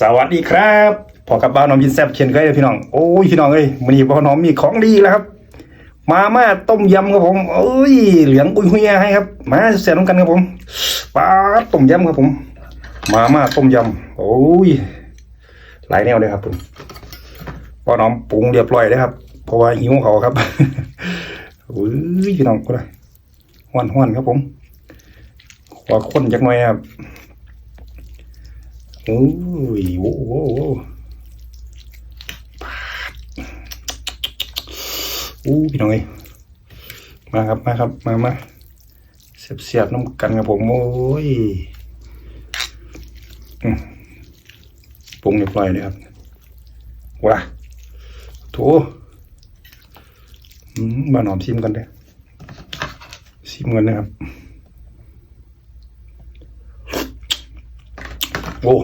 สวัสดีครับพอกับบ้านน้องยินแซบเชียนเคยเลยพี่น้องโอ้ยพี่น้องเอ้ยมันนี้บ้านน้องมีของดีแล้วครับ มาม่าต้มยำครับผมเอ้ยเหลืองอุ้ยหุยให้ครับ มาเสียน้ำกันครับผมปลาต้มยำครับผม มาม่าต้มยำโอ้ยหลายแนวเลยครับผมพ่อน้องปรุงเรียบร้อยเลยครับ เพราะว่าหิวเขาครับอุ้ยพี่น้องก็ได้ห้วนห้วนครับผมขอข้นจักหน่อยครับ โอ้ยโว้โว้โว้ปาดอู้พี่น้องเอ้ยมาครับมาครับมามาเสียบเสียบน้ำกันครับผมโอ้ยปรุงเรียบร้อยเลยครับว้าโถอืมบ้านอมซิมกันเด้อซิมกันนะครับ โอ้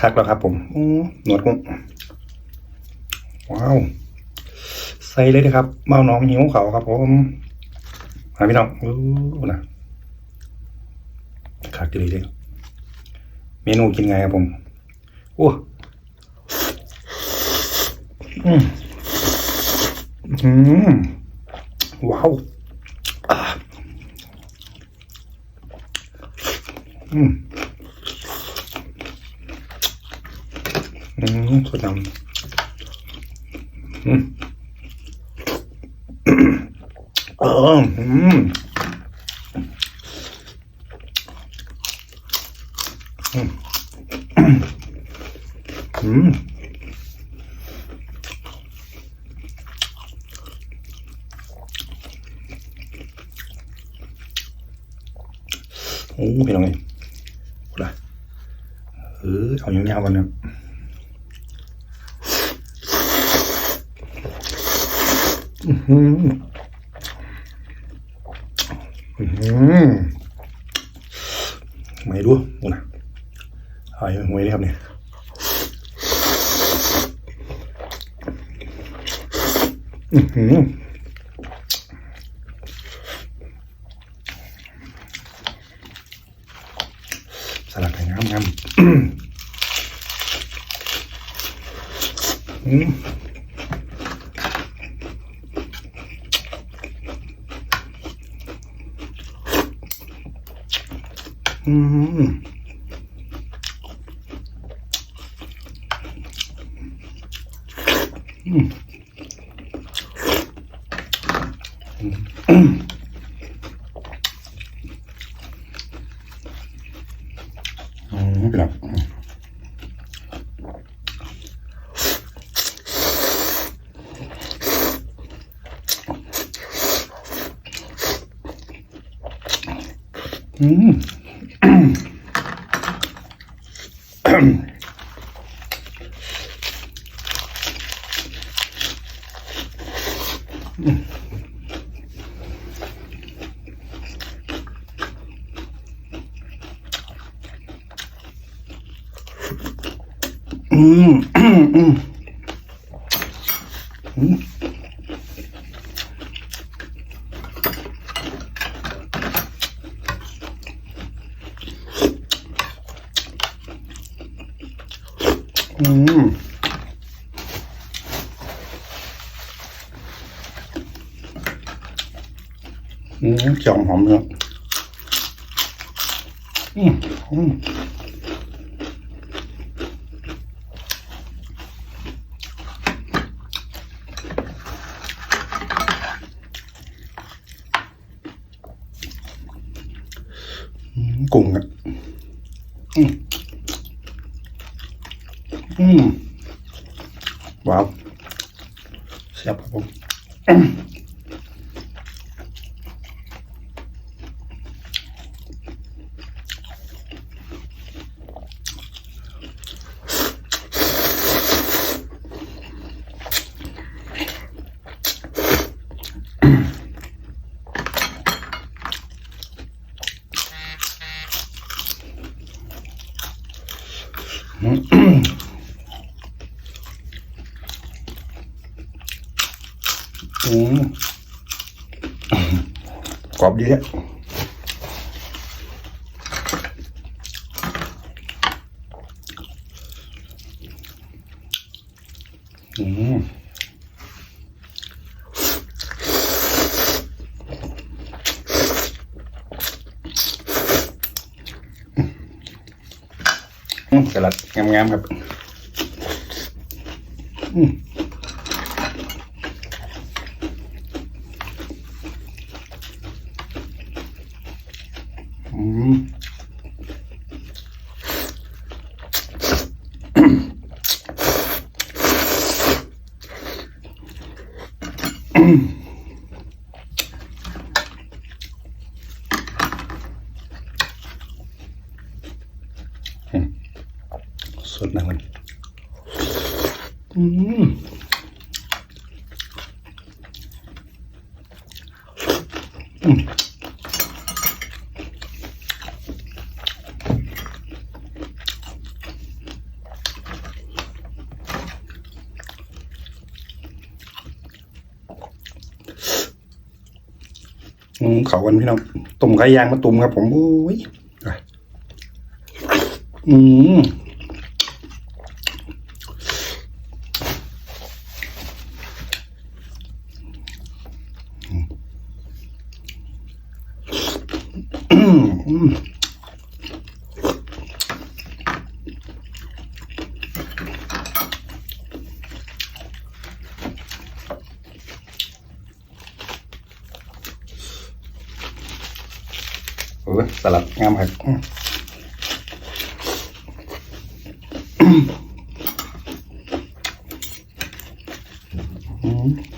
คักแล้วครับผมอู้หนวดกุ้งว้าว ใส่เลยนะครับเมาน้องหิวเขาครับผมมาพี่น้องอู้นะคักดีเลยเมนูกินไงครับผมโอ้อืมอืมว้าวอืม 음, 소장. 음. 아, 음. 음. 음. 오, 이런 게. 그래. 으, 정윤이 하고는. น้องเอ้ยโอ้ละเออเอาอย่างนี้เอากันนะอืมอืมไม่รู้โอ้นะหายหวยเลยครับเนี่ยอือหือสลัดไก่งามงามอืม Mm-hmm. 음, 음, 음. 음. อืมอืมอืมอืมเจียวหอมเลยอืมอืม อืมกุ้งอ่ะอืมอืมว้าวแซ่บครับผม อืมกรอบดีฮะอืม สลัดงามๆครับอืมอืม อืมอืมเขากันพี่น้องตุ่มไก่ย่างมาตุ่มครับผมโอ้ยอืม Mm. Ủa, xà lạch ngâm hạt Mm-hmm.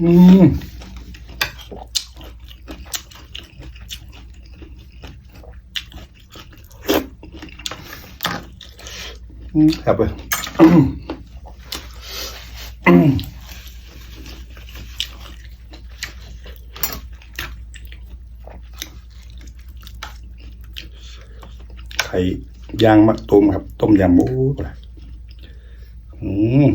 อืมอืมอืมอืมครับเลยอืมไข่ย่างมะตูมครับ ต้มยำโอ้โหอืม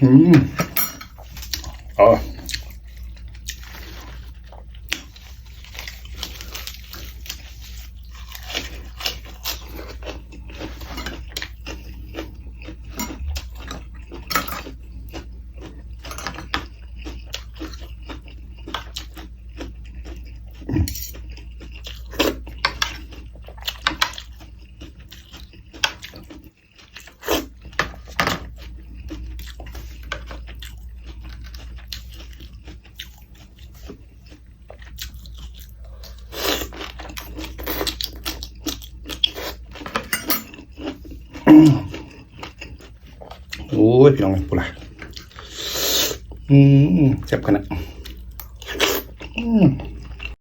Mm. Oh. อ๋อโอ้ยพี่น้องปุระอืมเจ็บขนาด